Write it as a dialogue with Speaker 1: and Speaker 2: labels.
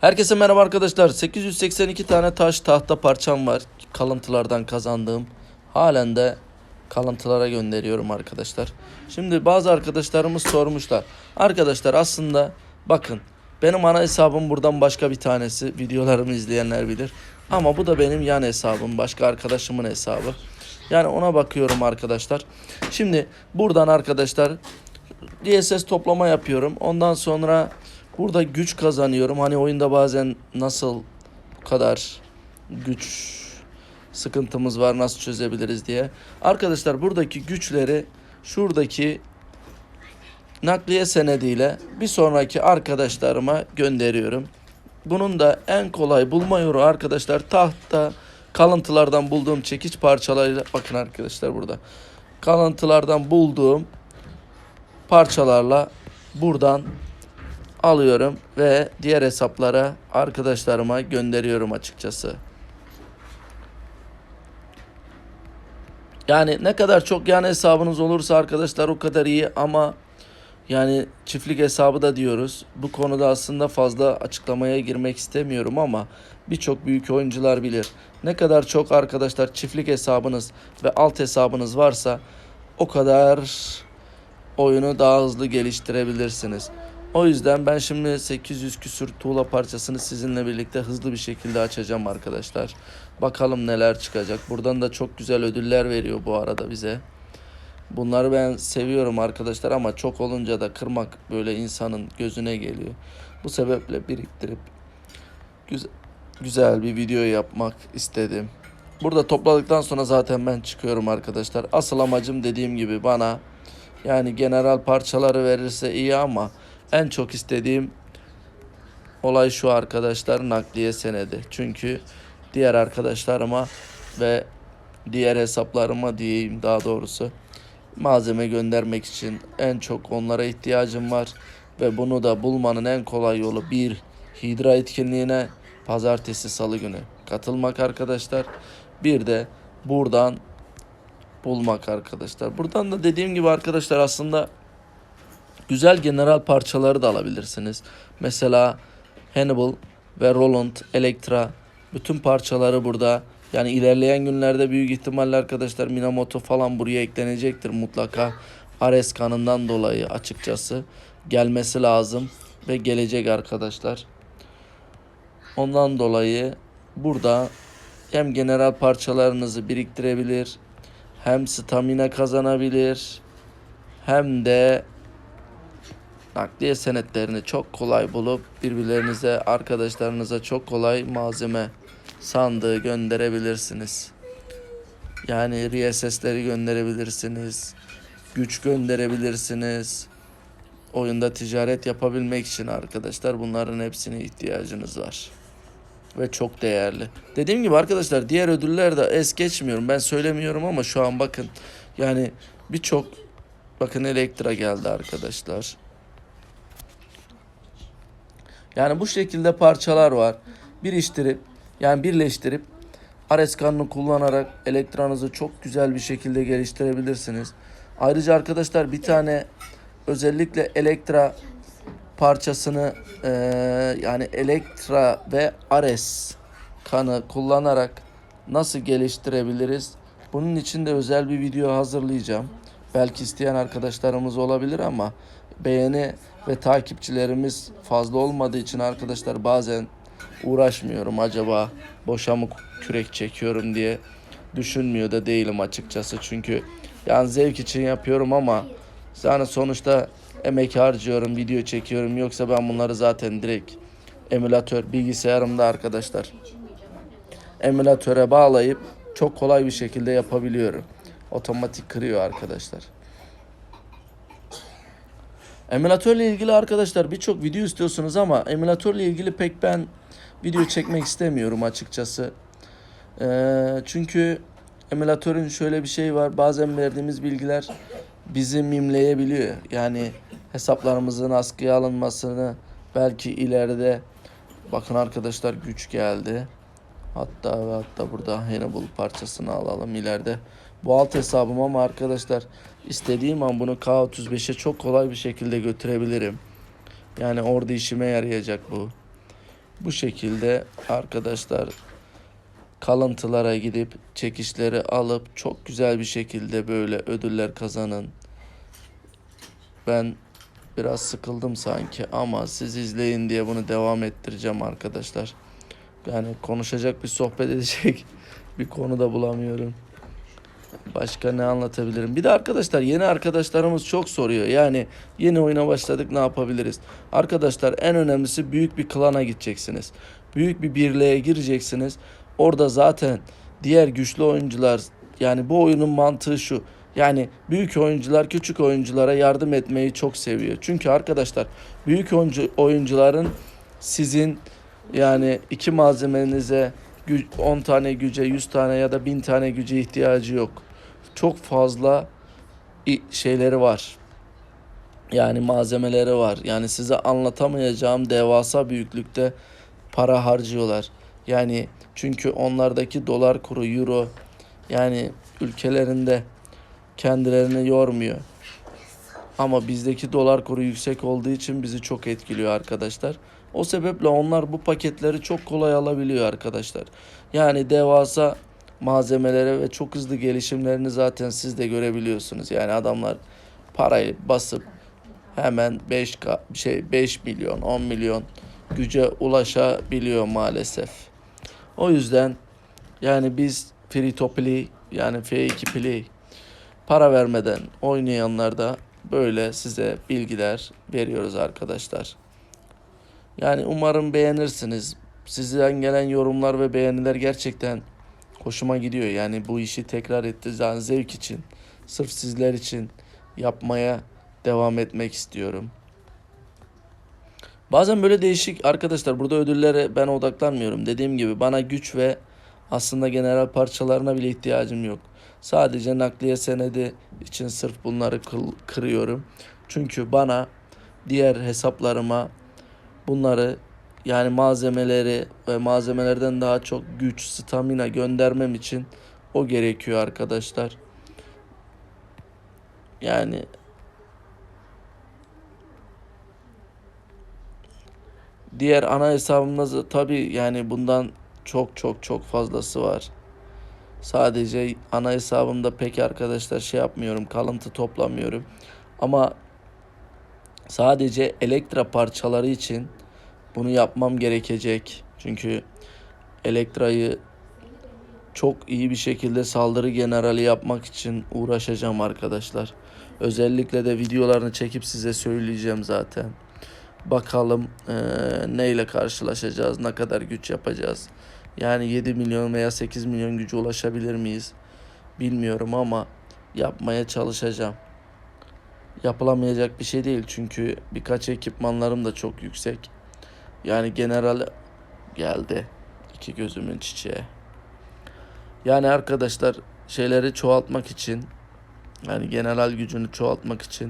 Speaker 1: Herkese merhaba arkadaşlar. 882 tane taş tahta parçam var. Kalıntılardan kazandığım. Halen de kalıntılara gönderiyorum arkadaşlar. Şimdi bazı arkadaşlarımız sormuşlar. Arkadaşlar aslında bakın benim ana hesabım buradan başka bir tanesi. Videolarımı izleyenler bilir. Ama bu da benim yan hesabım. Başka arkadaşımın hesabı. Yani ona bakıyorum arkadaşlar. Şimdi buradan arkadaşlar DSS toplama yapıyorum. Ondan sonra burada güç kazanıyorum. Hani oyunda bazen nasıl bu kadar güç sıkıntımız var nasıl çözebiliriz diye. Arkadaşlar buradaki güçleri şuradaki nakliye senediyle bir sonraki arkadaşlarıma gönderiyorum. Bunun da en kolay bulma yolu arkadaşlar tahta kalıntılardan bulduğum çekiç parçalarıyla bakın arkadaşlar burada. Kalıntılardan bulduğum parçalarla buradan alıyorum ve diğer hesaplara arkadaşlarıma gönderiyorum açıkçası. Yani ne kadar çok yan hesabınız olursa arkadaşlar o kadar iyi ama yani çiftlik hesabı da diyoruz. Bu konuda aslında fazla açıklamaya girmek istemiyorum ama birçok büyük oyuncular bilir. Ne kadar çok arkadaşlar çiftlik hesabınız ve alt hesabınız varsa o kadar oyunu daha hızlı geliştirebilirsiniz. O yüzden ben şimdi 800 küsür tuğla parçasını sizinle birlikte hızlı bir şekilde açacağım arkadaşlar. Bakalım neler çıkacak. Buradan da çok güzel ödüller veriyor bu arada bize. Bunları ben seviyorum arkadaşlar ama çok olunca da kırmak böyle insanın gözüne geliyor. Bu sebeple biriktirip güzel, güzel bir video yapmak istedim. Burada topladıktan sonra zaten ben çıkıyorum arkadaşlar. Asıl amacım dediğim gibi bana yani general parçaları verirse iyi ama en çok istediğim olay şu arkadaşlar nakliye senedi. Çünkü diğer arkadaşlarıma ve diğer hesaplarıma diyeyim daha doğrusu malzeme göndermek için en çok onlara ihtiyacım var ve bunu da bulmanın en kolay yolu bir hidra etkinliğine pazartesi salı günü katılmak arkadaşlar. Bir de buradan bulmak arkadaşlar. Buradan da dediğim gibi arkadaşlar aslında güzel general parçaları da alabilirsiniz. Mesela Hannibal ve Roland, Elektra bütün parçaları burada. Yani ilerleyen günlerde büyük ihtimalle arkadaşlar Minamoto falan buraya eklenecektir mutlaka. Ares kanından dolayı açıkçası gelmesi lazım ve gelecek arkadaşlar. Ondan dolayı burada hem general parçalarınızı biriktirebilir hem stamina kazanabilir hem de nakliye senetlerini çok kolay bulup birbirlerinize arkadaşlarınıza çok kolay malzeme sandığı gönderebilirsiniz. Yani RSS'leri gönderebilirsiniz. Güç gönderebilirsiniz. Oyunda ticaret yapabilmek için arkadaşlar bunların hepsine ihtiyacınız var. Ve çok değerli. Dediğim gibi arkadaşlar diğer ödüller de es geçmiyorum. Ben söylemiyorum ama şu an bakın. Yani birçok bakın Elektra geldi arkadaşlar. Yani bu şekilde parçalar var. Birleştirip yani birleştirip Ares kanını kullanarak elektranızı çok güzel bir şekilde geliştirebilirsiniz. Ayrıca arkadaşlar bir tane özellikle Elektra parçasını eee, yani Elektra ve Ares kanı kullanarak nasıl geliştirebiliriz? Bunun için de özel bir video hazırlayacağım. Belki isteyen arkadaşlarımız olabilir ama beğeni ve takipçilerimiz fazla olmadığı için arkadaşlar bazen uğraşmıyorum. Acaba boşa mı kürek çekiyorum diye düşünmüyor da değilim açıkçası. Çünkü yani zevk için yapıyorum ama yani sonuçta emek harcıyorum, video çekiyorum. Yoksa ben bunları zaten direkt emülatör bilgisayarımda arkadaşlar emülatöre bağlayıp çok kolay bir şekilde yapabiliyorum. Otomatik kırıyor arkadaşlar. Emülatörle ilgili arkadaşlar birçok video istiyorsunuz ama emülatörle ilgili pek ben video çekmek istemiyorum açıkçası. Ee, çünkü emülatörün şöyle bir şey var. Bazen verdiğimiz bilgiler bizi mimleyebiliyor. Yani hesaplarımızın askıya alınmasını belki ileride bakın arkadaşlar güç geldi. Hatta ve hatta burada Hannibal parçasını alalım ileride. Bu alt hesabım ama arkadaşlar istediğim an bunu K35'e çok kolay bir şekilde götürebilirim. Yani orada işime yarayacak bu. Bu şekilde arkadaşlar kalıntılara gidip çekişleri alıp çok güzel bir şekilde böyle ödüller kazanın. Ben biraz sıkıldım sanki ama siz izleyin diye bunu devam ettireceğim arkadaşlar. Yani konuşacak bir sohbet edecek bir konu da bulamıyorum. Başka ne anlatabilirim? Bir de arkadaşlar yeni arkadaşlarımız çok soruyor. Yani yeni oyuna başladık ne yapabiliriz? Arkadaşlar en önemlisi büyük bir klana gideceksiniz. Büyük bir birliğe gireceksiniz. Orada zaten diğer güçlü oyuncular yani bu oyunun mantığı şu. Yani büyük oyuncular küçük oyunculara yardım etmeyi çok seviyor. Çünkü arkadaşlar büyük oyuncu oyuncuların sizin yani iki malzemenize 10 tane güce, 100 tane ya da 1000 tane güce ihtiyacı yok. Çok fazla şeyleri var. Yani malzemeleri var. Yani size anlatamayacağım devasa büyüklükte para harcıyorlar. Yani çünkü onlardaki dolar kuru, euro yani ülkelerinde kendilerini yormuyor. Ama bizdeki dolar kuru yüksek olduğu için bizi çok etkiliyor arkadaşlar. O sebeple onlar bu paketleri çok kolay alabiliyor arkadaşlar. Yani devasa malzemelere ve çok hızlı gelişimlerini zaten siz de görebiliyorsunuz. Yani adamlar parayı basıp hemen 5 şey 5 milyon, 10 milyon güce ulaşabiliyor maalesef. O yüzden yani biz free to play yani F2 play para vermeden oynayanlar da böyle size bilgiler veriyoruz arkadaşlar. Yani umarım beğenirsiniz. Sizden gelen yorumlar ve beğeniler gerçekten hoşuma gidiyor. Yani bu işi tekrar etti yani zevk için, sırf sizler için yapmaya devam etmek istiyorum. Bazen böyle değişik arkadaşlar burada ödüllere ben odaklanmıyorum. Dediğim gibi bana güç ve aslında general parçalarına bile ihtiyacım yok. Sadece nakliye senedi için sırf bunları kırıyorum. Çünkü bana diğer hesaplarıma bunları yani malzemeleri ve malzemelerden daha çok güç, stamina göndermem için o gerekiyor arkadaşlar. Yani diğer ana hesabımda tabi yani bundan çok çok çok fazlası var. Sadece ana hesabımda pek arkadaşlar şey yapmıyorum, kalıntı toplamıyorum. Ama sadece elektra parçaları için bunu yapmam gerekecek. Çünkü elektrayı çok iyi bir şekilde saldırı generali yapmak için uğraşacağım arkadaşlar. Özellikle de videolarını çekip size söyleyeceğim zaten. Bakalım eee, neyle karşılaşacağız, ne kadar güç yapacağız. Yani 7 milyon veya 8 milyon güce ulaşabilir miyiz? Bilmiyorum ama yapmaya çalışacağım. Yapılamayacak bir şey değil çünkü birkaç ekipmanlarım da çok yüksek. Yani general geldi. İki gözümün çiçeği. Yani arkadaşlar şeyleri çoğaltmak için yani general gücünü çoğaltmak için